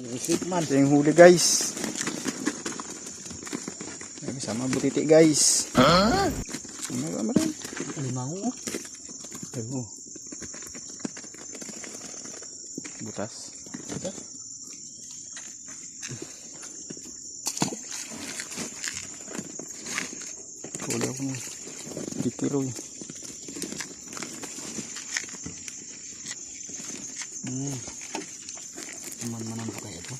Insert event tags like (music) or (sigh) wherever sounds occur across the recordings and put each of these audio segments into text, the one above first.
Isip man. Ito yung huli guys. May sama butiti guys. Ha? Ano ba rin? Alimango. Ayun. Butas. Ito. Huli ako ng titiro eh. Hmm. Man-manan pa kaya ito.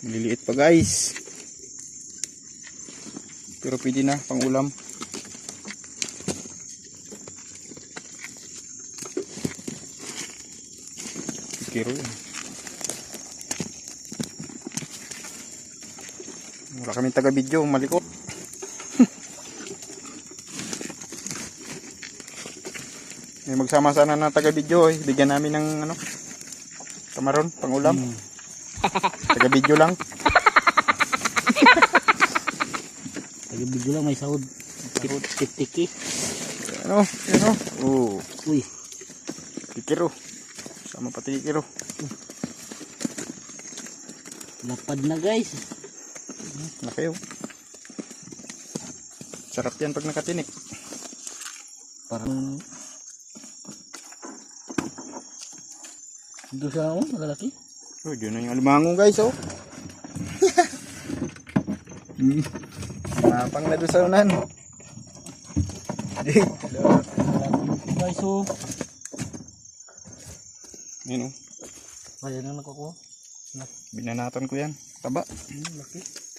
Maliliit pa guys. Pero pwede na pang ulam. Kiro. Wala kami taga video, malikot. May magsama sana na taga video eh. Bigyan namin ng ano, kamaron, pang ulam. Hmm. (laughs) Taga video lang. (laughs) Bigyo lang may sahod. Tiki-tiki. Ano? Ano? Oo. Uy. Tikiro. Sama pa tikiro. Lapad na guys. Na kayo. Sarap yan pag nakatinik. Parang doon sa ako, malalaki. Oh, yun na yung alimango guys, oh. Hmm. (laughs) Mapang na doon sa unan. Guys oh. Yun, oh. Kaya na nakukuha. Binanatan ko yan. Taba. Hmm, laki.